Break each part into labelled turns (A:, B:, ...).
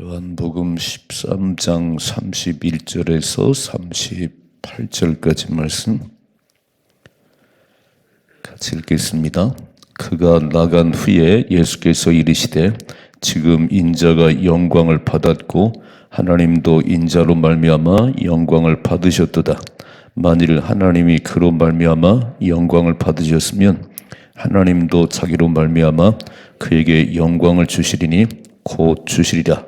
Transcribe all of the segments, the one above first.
A: 요한복음 13장 31절에서 38절까지 말씀 같이 읽겠습니다. 그가 나간 후에 예수께서 이르시되 지금 인자가 영광을 받았고 하나님도 인자로 말미암아 영광을 받으셨도다. 만일 하나님이 그로 말미암아 영광을 받으셨으면 하나님도 자기로 말미암아 그에게 영광을 주시리니 곧 주시리라.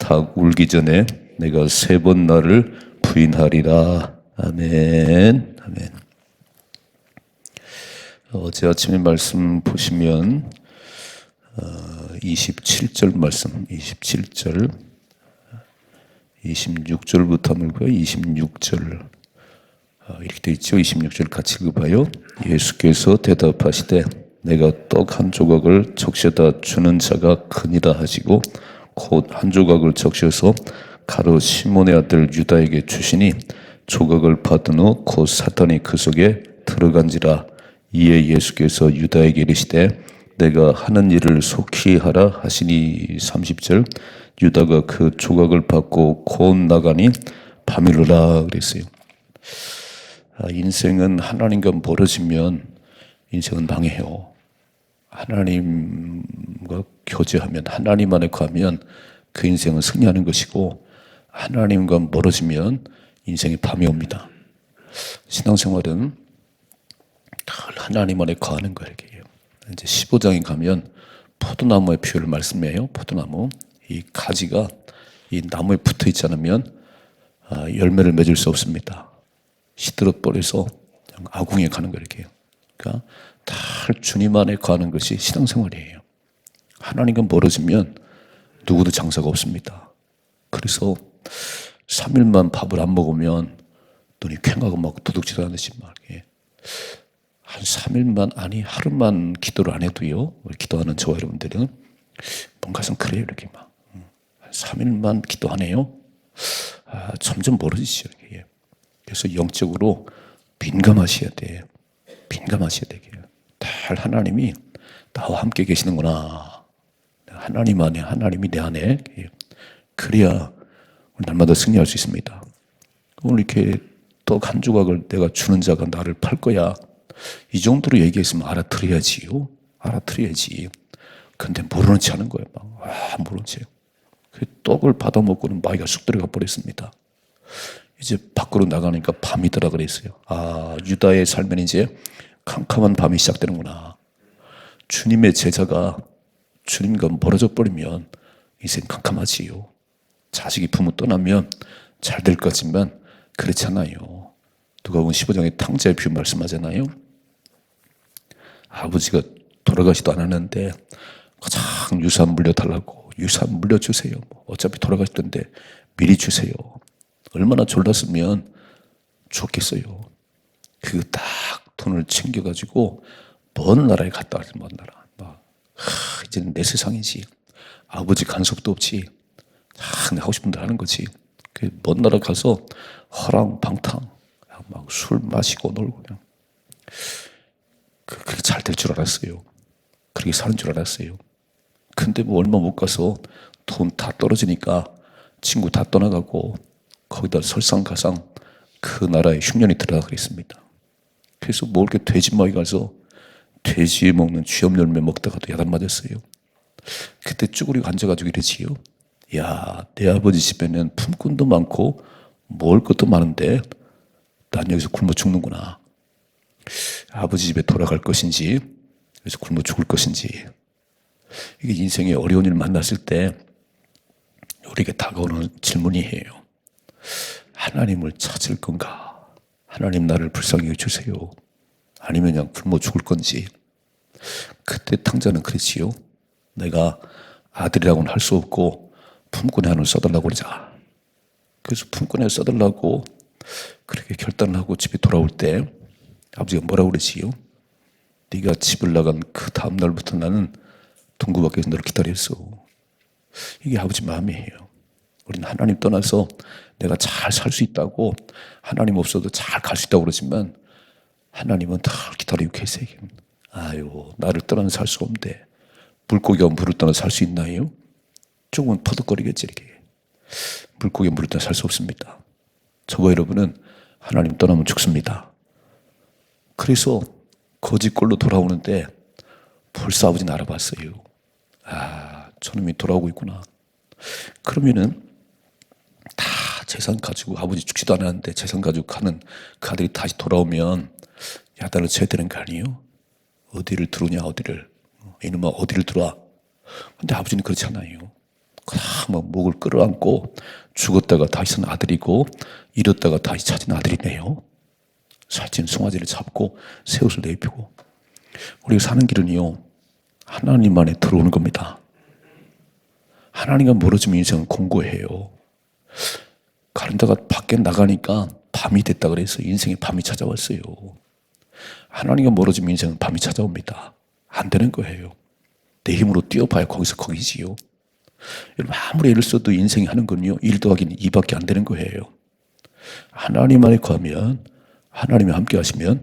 A: 닭 울기 전에 내가 세 번 나를 부인하리라. 아멘. 아멘. 어제 아침에 말씀 보시면 어, 27절 말씀 27절 26절부터 한번 읽어요. 26절. 아, 이렇게 되어 있죠. 26절 같이 읽어봐요. 예수께서 대답하시되 내가 떡 한 조각을 적셔다 주는 자가 크니라 하시고 곧 한 조각을 적셔서 가로 시몬의 아들 유다에게 주시니 조각을 받은 후 곧 사탄이 그 속에 들어간지라 이에 예수께서 유다에게 이르시되 내가 하는 일을 속히 하라 하시니 30절 유다가 그 조각을 받고 곧 나가니 밤이르라 그랬어요. 아, 인생은 하나님과 멀어지면 인생은 망해요. 하나님과 교제하면 하나님 안에 가면 그 인생은 승리하는 것이고 하나님과 멀어지면 인생이 밤이 옵니다. 신앙생활은 늘 하나님 안에 거하는 거예요. 이제 15장에 가면 포도나무의 비유를 말씀해요. 포도나무 이 가지가 이 나무에 붙어 있지 않으면 아, 열매를 맺을 수 없습니다. 시들어 버려서 아궁이에 가는 거예요. 그러니까 다 주님 안에 가는 것이 신앙생활이에요. 하나님과 멀어지면 누구도 장사가 없습니다. 그래서 3일만 밥을 안 먹으면 눈이 퀭하고 막 도둑질 하듯이 막 이렇게 한 3일만 아니 하루만 기도를 안 해도요. 기도하는 저와 여러분들은 뭔가 좀 그래요 이렇게 막 음. 한 3일만 기도 안 해요. 아, 점점 멀어지죠. 이게. 그래서 영적으로 민감하셔야 돼요. 민감하셔야 되게. 달 하나님이 나와 함께 계시는구나. 하나님 안에 하나님이 내 안에 그래야 날마다 승리할 수 있습니다. 오늘 이렇게 떡 한 조각을 내가 주는 자가 나를 팔 거야. 이 정도로 얘기했으면 알아들어야지요. 알아들어야지. 근데 모르는 체 하는 거예요. 막. 아, 모르는 채. 그 떡을 받아먹고는 마이가 쑥 들어가 버렸습니다. 이제 밖으로 나가니까 밤이더라 그랬어요. 아, 유다의 삶은 이제 캄캄한 밤이 시작되는구나. 주님의 제자가 주님과 멀어져 버리면 인생 캄캄하지요. 자식이 부모 떠나면 잘될 거지만 그렇잖아요. 누가 보면 15장에 탕자의 비유 말씀하잖아요. 아버지가 돌아가지도 않았는데 가장 유산 물려달라고 유산 물려주세요. 뭐 어차피 돌아가실 텐데 미리 주세요. 얼마나 졸랐으면 좋겠어요. 그 딱 돈을 챙겨가지고 먼 나라에 갔다 왔지, 먼 나라. 막, 하, 이제는 내 세상이지. 아버지 간섭도 없지. 하, 내 하고 싶은 대로 하는 거지. 그 먼 나라 가서 허랑 방탕, 막 술 마시고 놀고 그냥. 그, 그렇게 잘 될 줄 알았어요. 그렇게 사는 줄 알았어요. 근데 뭐 얼마 못 가서 돈 다 떨어지니까 친구 다 떠나가고 거기다 설상가상 그 나라에 흉년이 들어가 그랬습니다. 그래서 뭐 이렇게 돼지마이 가서 돼지 먹는 쥐염 열매 먹다가도 야단 맞았어요. 그때 쭈그리고 앉아가지고 이러지요. 야, 내 아버지 집에는 품꾼도 많고 먹을 것도 많은데 난 여기서 굶어 죽는구나. 아버지 집에 돌아갈 것인지 여기서 굶어 죽을 것인지 이게 인생의 어려운 일 만났을 때 우리에게 다가오는 질문이에요. 하나님을 찾을 건가? 하나님 나를 불쌍히 여주세요. 아니면 그냥 굶어 죽을 건지. 그때 탕자는 그랬지요. 내가 아들이라고는 할 수 없고 품꾼에 하나 써달라고 그러자. 그래서 품꾼에 써달라고 그렇게 결단을 하고 집에 돌아올 때 아버지가 뭐라고 그러지요? 네가 집을 나간 그 다음 날부터 나는 동구 밖에서 너를 기다렸어. 이게 아버지 마음이에요. 우리는 하나님 떠나서 내가 잘 살 수 있다고 하나님 없어도 잘 갈 수 있다고 그러지만 하나님은 다 기다리고 계세요. 아유, 나를 떠나서 살수 없는데 물고기가 물을 떠나 살 수 있나요? 조금은 퍼득거리겠지 이렇게. 물고기가 물을 떠나 살 수 없습니다. 저거 여러분은 하나님 떠나면 죽습니다. 그래서 거짓골로 돌아오는데 벌써 아버지는 알아봤어요. 아, 저놈이 돌아오고 있구나. 그러면은 다 재산 가지고 아버지 죽지도 않았는데 재산 가지고 가는 그 아들이 다시 돌아오면 야단을 쳐야 되는 거 아니에요? 어디를 들어오냐 어디를? 이놈아 어디를 들어와? 근데 아버지는 그렇지 않아요. 막 목을 끌어안고 죽었다가 다시 산 아들이고 잃었다가 다시 찾은 아들이네요. 살찐 송아지를 잡고 새 옷을 내입히고 우리가 사는 길은요 하나님 안에 들어오는 겁니다. 하나님과 멀어지면 인생은 공고해요 가른다가 밖에 나가니까 밤이 됐다 그래서 인생의 밤이 찾아왔어요. 하나님과 멀어지면 인생은 밤이 찾아옵니다. 안 되는 거예요. 내 힘으로 뛰어봐야 거기서 거기지요. 여러분 아무리 애를 써도 인생이 하는 건요. 1 더하기는 2밖에 안 되는 거예요. 하나님 안에 거하면 하나님이 함께 하시면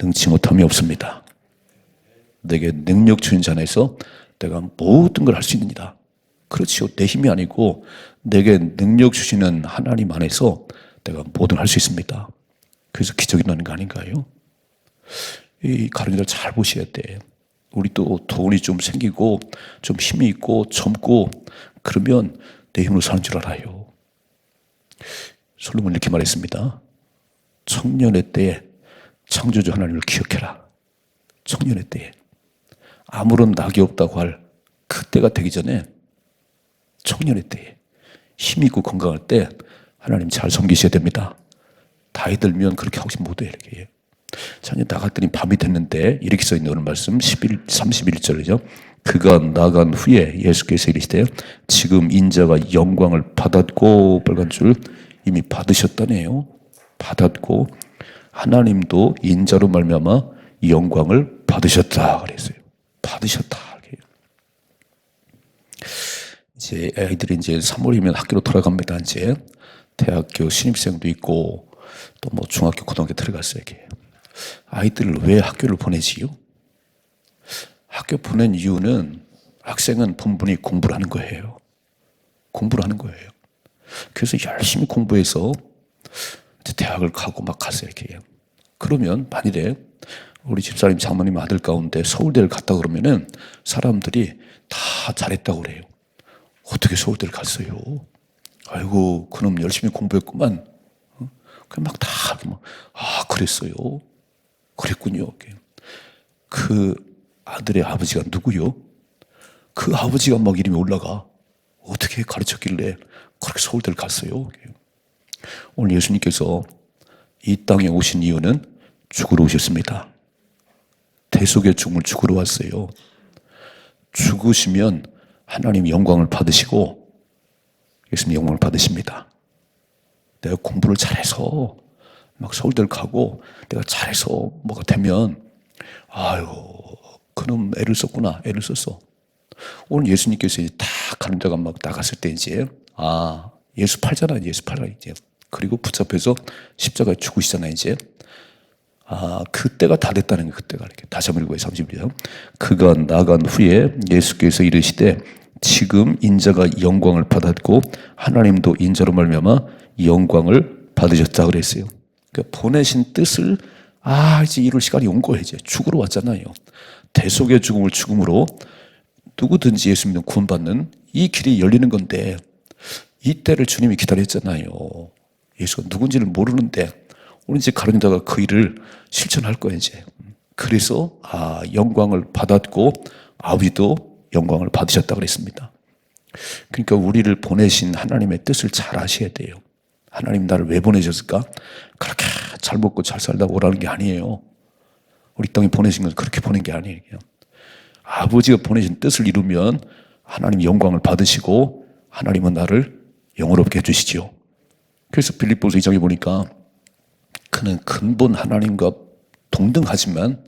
A: 능치 못함이 없습니다. 내게 능력 주인 자에서 내가 모든 걸 할 수 있느니라. 그렇지요. 내 힘이 아니고 내게 능력 주시는 하나님 안에서 내가 뭐든 할 수 있습니다. 그래서 기적이 나는 거 아닌가요? 이 가론이를 잘 보셔야 돼. 우리 또 돈이 좀 생기고 좀 힘이 있고 젊고 그러면 내 힘으로 사는 줄 알아요. 솔로몬 이렇게 말했습니다. 청년의 때에 창조주 하나님을 기억해라. 청년의 때에 아무런 낙이 없다고 할 그때가 되기 전에 청년의 때에 힘 있고 건강할 때 하나님 잘 섬기셔야 됩니다. 나이 들면 그렇게 하지 못해 이렇게. 자, 이제 나갔더니 밤이 됐는데 이렇게 써 있는 오늘 말씀 11, 31절이죠. 그가 나간 후에 예수께서 이르시되 지금 인자가 영광을 받았고 빨간 줄 이미 받으셨다네요. 받았고 하나님도 인자로 말미암아 영광을 받으셨다 그랬어요. 받으셨다. 이 제 아이들이 이제 3월이면 학교로 돌아갑니다. 이제 대학교 신입생도 있고 또 뭐 중학교, 고등학교 들어갔어요. 이게 아이들을 왜 학교를 보내지요? 학교 보낸 이유는 학생은 본분이 공부를 하는 거예요. 공부를 하는 거예요. 그래서 열심히 공부해서 대학을 가고 막 갔어요. 이렇게. 그러면 만일에 우리 집사님 장모님 아들 가운데 서울대를 갔다 그러면은 사람들이 다 잘했다고 그래요. 어떻게 서울대를 갔어요? 아이고, 그놈 열심히 공부했구만. 어? 그막 다, 아, 그랬어요. 그랬군요. 그 아들의 아버지가 누구요? 그 아버지가 막 이름이 올라가. 어떻게 가르쳤길래 그렇게 서울대를 갔어요? 오늘 예수님께서 이 땅에 오신 이유는 죽으러 오셨습니다. 대속의 죽음을 죽으러 왔어요. 죽으시면 하나님 영광을 받으시고 예수님 영광을 받으십니다. 내가 공부를 잘해서 막 서울대를 가고 내가 잘해서 뭐가 되면 아유 그놈 애를 썼구나 애를 썼어. 오늘 예수님께서 이제 다 가는 자가 막 나갔을 때 이제 아 예수 팔잖아 예수 팔아 이제 그리고 붙잡혀서 십자가에 죽으시잖아 이제 아, 그때가 다 됐다는 게 그때가 이렇게 다시 한번 읽어요. 31절. 그가 나간 후에 예수께서 이르시되 지금 인자가 영광을 받았고 하나님도 인자로 말미암아 영광을 받으셨다 그랬어요. 그러니까 보내신 뜻을 아 이제 이룰 시간이 온 거예요. 이제 죽으러 왔잖아요. 대속의 죽음을 죽음으로 누구든지 예수 믿는 구원받는 이 길이 열리는 건데 이때를 주님이 기다렸잖아요. 예수가 누군지를 모르는데 오늘 이제 가르니다가 그 일을 실천할 거예요 이제. 그래서 아 영광을 받았고 아버지도 영광을 받으셨다 그랬습니다. 그러니까 우리를 보내신 하나님의 뜻을 잘 아셔야 돼요. 하나님 나를 왜 보내셨을까? 그렇게 잘 먹고 잘 살다고 오라는 게 아니에요. 우리 땅에 보내신 건 그렇게 보낸 게 아니에요. 아버지가 보내신 뜻을 이루면 하나님 영광을 받으시고 하나님은 나를 영어롭게 해주시지요. 그래서 빌립보서 2장에 보니까 그는 근본 하나님과 동등하지만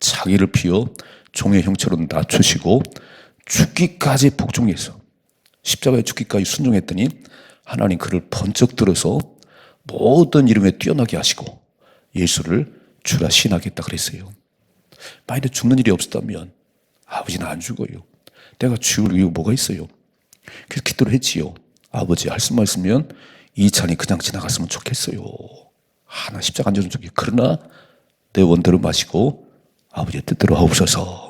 A: 자기를 비워 종의 형체로 낮추시고 죽기까지 복종해서 십자가에 죽기까지 순종했더니 하나님 그를 번쩍 들어서 모든 이름에 뛰어나게 하시고 예수를 주라 신하겠다 그랬어요. 만약에 죽는 일이 없었다면 아버지는 안 죽어요. 내가 죽을 이유 뭐가 있어요? 그래서 기도를 했지요. 아버지 할 수만 있으면 이 찬이 그냥 지나갔으면 좋겠어요. 하나 십자가 안 져준 적이 그러나 내 원대로 마시고 아버지의 뜻대로 하옵소서.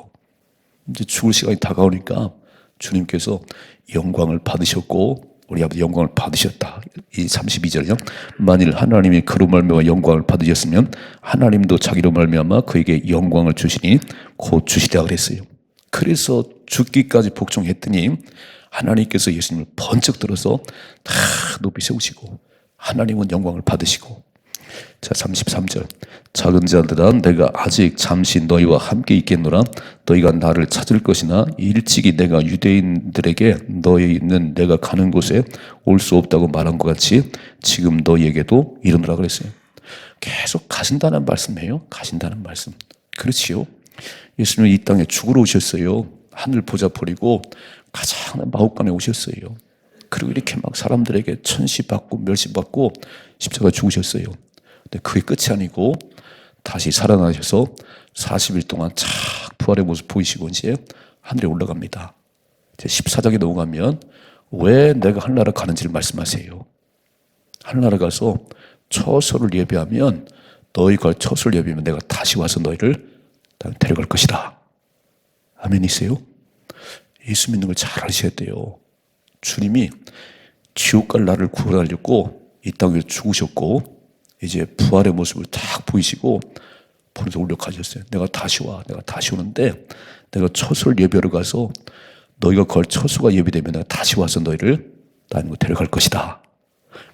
A: 이제 죽을 시간이 다가오니까 주님께서 영광을 받으셨고 우리 아버지 영광을 받으셨다. 이 32절이요. 만일 하나님이 그로 말미암아 영광을 받으셨으면 하나님도 자기로 말미암아 그에게 영광을 주시니 곧 주시리라 그랬어요. 그래서 죽기까지 복종했더니 하나님께서 예수님을 번쩍 들어서 다 높이 세우시고 하나님은 영광을 받으시고 자 33절. 작은 자들아 내가 아직 잠시 너희와 함께 있겠노라. 너희가 나를 찾을 것이나 일찍이 내가 유대인들에게 너희는 내가 가는 곳에 올 수 없다고 말한 것 같이 지금 너희에게도 이르노라 그랬어요. 계속 가신다는 말씀이에요. 가신다는 말씀. 그렇지요? 예수님은 이 땅에 죽으러 오셨어요. 하늘 보자 버리고 가장 마옥간에 오셨어요. 그리고 이렇게 막 사람들에게 천시 받고 멸시 받고 십자가 죽으셨어요 근데 그게 끝이 아니고 다시 살아나셔서 40일 동안 착 부활의 모습 보이시고 이제 하늘에 올라갑니다. 이제 14장에 넘어가면 왜 내가 하늘나라 가는지를 말씀하세요. 하늘나라 가서 처소를 예배하면 너희가 처소를 예배하면 내가 다시 와서 너희를 데려갈 것이다. 아멘이세요? 예수 믿는 걸 잘 아셔야 돼요. 주님이 지옥 갈 나를 구원하려고 이 땅에 죽으셨고 이제 부활의 모습을 딱 보이시고 보내서 올려가셨어요. 내가 다시 와. 내가 다시 오는데 내가 처소를 예배하러 가서 너희가 걸 처소가 예비되면 내가 다시 와서 너희를 나는 데려갈 것이다.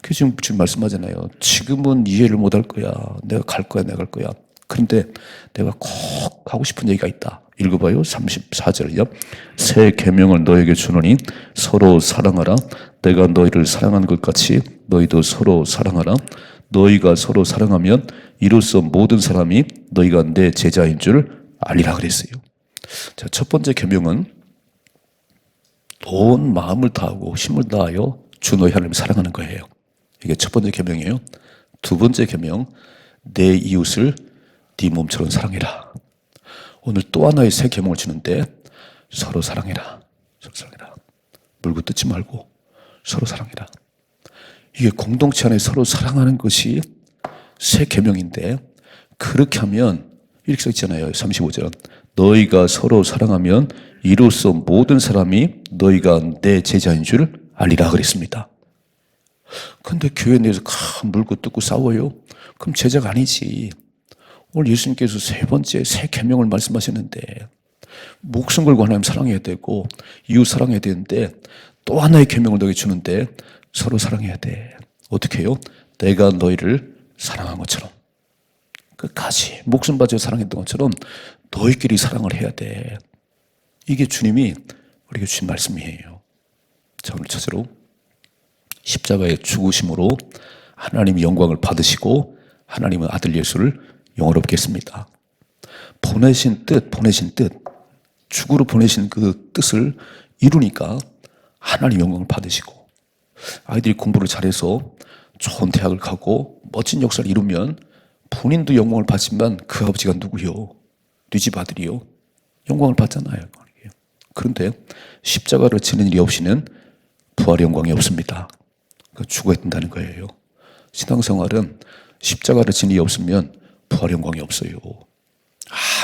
A: 그 지금 지금 말씀하잖아요. 지금은 이해를 못할 거야. 내가 갈 거야. 내가 갈 거야. 그런데 내가 꼭 하고 싶은 얘기가 있다. 읽어봐요. 34절이요. 새 계명을 너에게 주노니 서로 사랑하라. 내가 너희를 사랑한 것 같이 너희도 서로 사랑하라. 너희가 서로 사랑하면 이로써 모든 사람이 너희가 내 제자인 줄 알리라 그랬어요. 자, 첫 번째 계명은 온 마음을 다하고 힘을 다하여 주 너희 하나님을 사랑하는 거예요. 이게 첫 번째 계명이에요. 두 번째 계명 내 이웃을 네 몸처럼 사랑해라. 오늘 또 하나의 새 계명을 주는데 서로 사랑해라. 서로 사랑해라. 물고 뜯지 말고 서로 사랑해라. 이게 공동체 안에 서로 사랑하는 것이 새 계명인데 그렇게 하면 이렇게 써 있잖아요. 35절. 너희가 서로 사랑하면 이로써 모든 사람이 너희가 내 제자인 줄 알리라 그랬습니다. 근데 교회 내에서 큰 물고 뜯고 싸워요. 그럼 제자가 아니지. 오늘 예수님께서 세 번째 새 계명을 말씀하셨는데 목숨 걸고 하나님 사랑해야 되고 이웃 사랑해야 되는데 또 하나의 계명을 너에게 주는데 서로 사랑해야 돼. 어떻게 해요? 내가 너희를 사랑한 것처럼. 끝까지 목숨 바쳐 사랑했던 것처럼 너희끼리 사랑을 해야 돼. 이게 주님이 우리에게 주신 말씀이에요. 자, 오늘 첫째로 십자가의 죽으심으로 하나님 영광을 받으시고 하나님은 아들 예수를 영원롭게 했습니다. 보내신 뜻, 보내신 뜻, 죽으로 보내신 그 뜻을 이루니까 하나님 영광을 받으시고 아이들이 공부를 잘해서 좋은 대학을 가고 멋진 역사를 이루면 본인도 영광을 받지만 그 아버지가 누구요? 네집 아들이요? 영광을 받잖아요. 그런데 십자가를 지는 일이 없이는 부활의 영광이 없습니다. 죽어야 된다는 거예요. 신앙생활은 십자가를 지는 일이 없으면 부활의 영광이 없어요.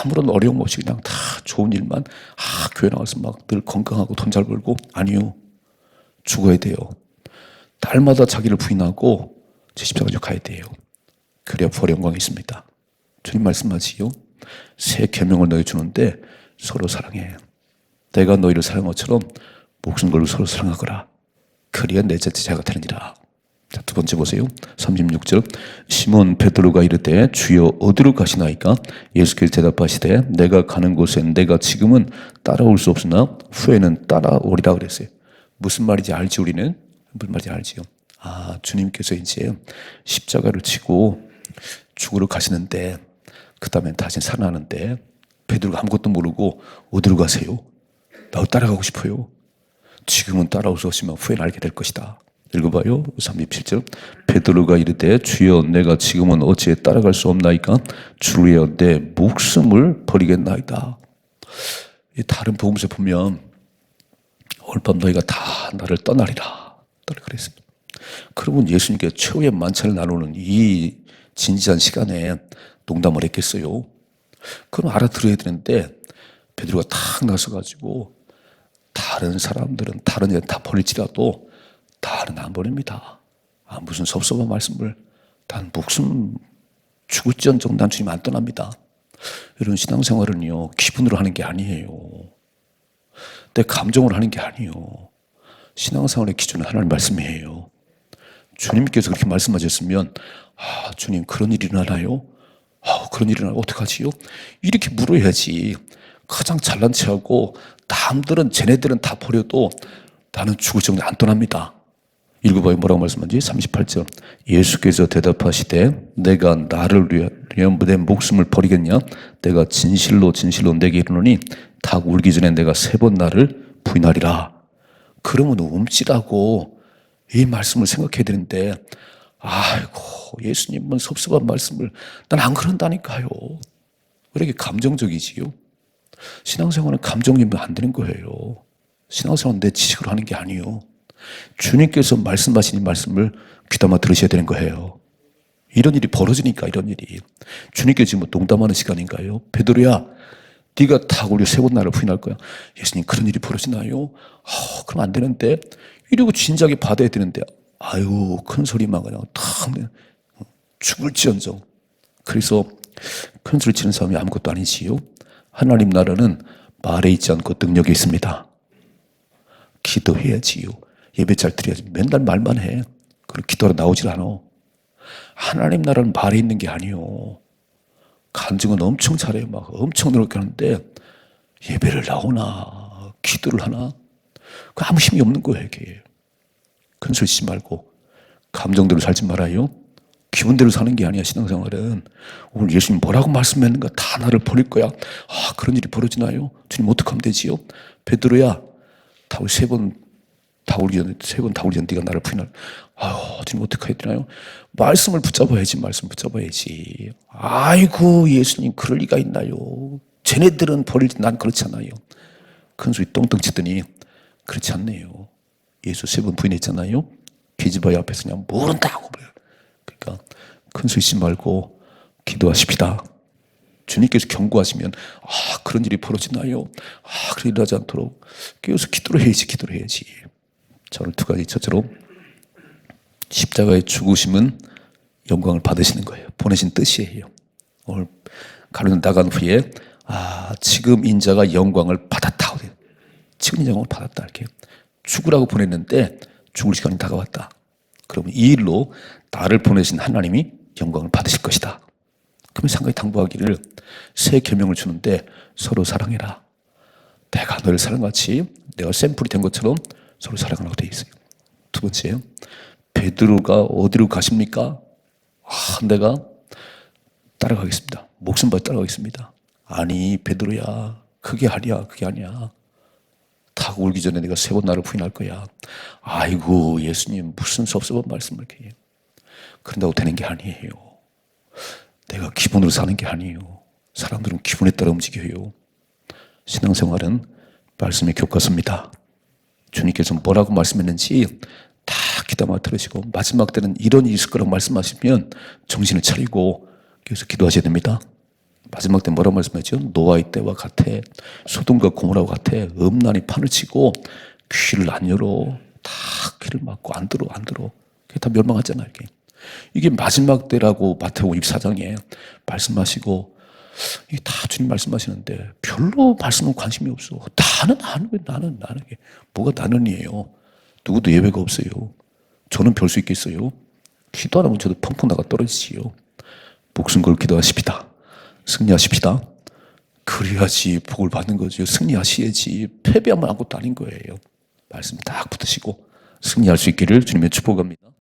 A: 아무런 어려움 없이 그냥 다 좋은 일만 아 교회 나가서 막 늘 건강하고 돈 잘 벌고 아니요 죽어야 돼요. 날마다 자기를 부인하고 제 십자가로 가야 돼요. 그래야 부활의 영광이 있습니다. 주님 말씀하지요. 새 계명을 너희 주는데 서로 사랑해. 내가 너희를 사랑한 것처럼 목숨 걸고 서로 사랑하거라. 그리야 내 제자가 되느니라. 자, 두 번째 보세요. 36절. 시몬 베드로가 이르되 주여 어디로 가시나이까? 예수께서 대답하시되 내가 가는 곳에 내가 지금은 따라올 수 없으나 후에는 따라오리라 그랬어요. 무슨 말인지 알지 우리는? 무슨 말인지 알지요? 아, 주님께서 이제 십자가를 치고 죽으러 가시는데 그 다음에 다시 살아나는데 베드로가 아무것도 모르고 어디로 가세요? 나 따라가고 싶어요. 지금은 수 없지만 후에는 알게 될 것이다. 읽어봐요. 37절. 베드로가 이르되 주여 내가 지금은 어찌에 따라갈 수 없나이까 위하여 내 목숨을 버리겠나이다. 이 다른 복음서 보면 오늘 밤 너희가 다 나를 떠나리라. 떠나 그랬습니다. 그러면 예수님께 최후의 만찬을 나누는 이 진지한 시간에 농담을 했겠어요. 그럼 알아들어야 되는데 베드로가 탁 나서가지고 다른 사람들은 다른 애 다 버릴지라도 다는 안 버립니다. 아, 무슨 섭섭한 말씀을 단 목숨 죽을지언정 난 주님 안 떠납니다. 이런 신앙생활은요 기분으로 하는 게 아니에요. 내 감정으로 하는 게 아니에요. 신앙생활의 기준은 하나님 말씀이에요. 주님께서 그렇게 말씀하셨으면 아 주님 그런 일이 일어나요? 아 그런 일이 일어나면 어떡하지요? 이렇게 물어야지. 가장 잘난 체하고 남들은 쟤네들은 다 버려도 나는 죽을 정도 안 떠납니다. 읽어봐요. 뭐라고 말씀하지? 38절. 예수께서 대답하시되 내가 나를 위하여 내 목숨을 버리겠냐? 내가 진실로 진실로 내게 이르노니 닭 울기 전에 내가 세 번 나를 부인하리라. 그러면 움찔하고 이 말씀을 생각해야 되는데 아이고 예수님은 섭섭한 말씀을 난 안 그런다니까요. 왜 이렇게 감정적이지요? 신앙생활은 감정이면 안 되는 거예요. 신앙생활은 내 지식으로 하는 게 아니에요. 주님께서 말씀하신 이 말씀을 귀담아 들으셔야 되는 거예요. 이런 일이 벌어지니까 이런 일이. 주님께 지금 뭐 농담하는 시간인가요? 베드로야, 네가 다 우리 세번 나를 부인할 거야. 예수님 그런 일이 벌어지나요? 아, 그럼 안 되는데 이러고 진작에 받아야 되는데 아유 큰 소리만 그냥 탁 죽을지언정. 그래서 큰 소리 치는 사람이 아무것도 아니지요. 하나님 나라는 말에 있지 않고 능력에 있습니다. 기도해야지요. 예배 잘 드려야지. 맨날 말만 해. 그리고 기도하러 나오질 않아. 하나님 나라는 말에 있는 게 아니요. 간증은 엄청 잘해요. 막 엄청 노력하는데 예배를 나오나 기도를 하나 그 아무 힘이 없는 거예요. 이게 큰 소리 치지 말고 감정대로 살지 말아요. 기분대로 사는 게 아니야 신앙생활은 오늘 예수님 뭐라고 말씀했는가 다 나를 버릴 거야. 아 그런 일이 벌어지나요? 주님 어떻게 하면 되지요? 베드로야 다 우리 세번 다 울기 전에 세번 다 울기 전에 네가 나를 부인할 아유 주님 어떻게 해야 되나요? 말씀을 붙잡아야지 말씀 붙잡아야지 아이고 예수님 그럴 리가 있나요? 쟤네들은 버릴지 난 그렇잖아요. 큰 소리 똥똥 치더니 그렇지 않네요. 예수 세 번 부인했잖아요. 계집아이 앞에서 그냥 모른다고 그러니까 큰 소리 치 말고 기도하십시다. 주님께서 경고하시면 아 그런 일이 벌어지나요? 아 그런 일하지 않도록 깨어서 기도를 해야지 기도를 해야지. 저는 두 가지 첫째로 십자가의 죽으심은 영광을 받으시는 거예요. 보내신 뜻이에요. 오늘 가르는 나간 후에 아 지금 인자가 영광을 받았다. 지금 영광을 받았다 이렇게 죽으라고 보냈는데 죽을 시간이 다가왔다. 그러면 이 일로 나를 보내신 하나님이 영광을 받으실 것이다. 그러면 상관이 당부하기를 새 계명을 주는데 서로 사랑해라. 내가 너를 사랑같이 내가 샘플이 된 것처럼 서로 사랑하라고 되어 있어요. 두 번째요. 베드로가 어디로 가십니까? 아, 내가 따라가겠습니다. 목숨 바 따라가겠습니다. 아니 베드로야 그게 아니야 그게 아니야. 다 울기 전에 내가 세 번 나를 부인할 거야. 아이고 예수님 무슨 섭섭한 말씀을 이렇게 해요. 그런다고 되는 게 아니에요. 내가 기분으로 사는 게 아니에요. 사람들은 기분에 따라 움직여요. 신앙생활은 말씀의 교과서입니다. 주님께서 뭐라고 말씀했는지 다 귀담아 들으시고 마지막 때는 이런 일이 있을 거라고 말씀하시면 정신을 차리고 그래서 기도하셔야 됩니다. 마지막 때 뭐라고 말씀했죠? 노아의 때와 같아. 소돔과 고모라와 같아. 음란이 판을 치고 귀를 안 열어. 다 귀를 막고 안 들어 안 들어. 그게 다 멸망하잖아요. 이게. 마지막 때라고 마태복음 24장에 말씀하시고 다 주님 말씀하시는데 별로 말씀은 관심이 없어. 나는 나는 왜 나는 나는 게 뭐가 나는이에요. 누구도 예외가 없어요. 저는 별 수 있겠어요. 기도 안 하면 저도 펑펑 나가 떨어지지요. 목숨 걸 기도하십시다. 승리하십시다. 그래야지 복을 받는 거죠. 승리하셔야지 패배하면 아무것도 아닌 거예요. 말씀 딱 붙으시고 승리할 수 있기를 주님의 축복합니다.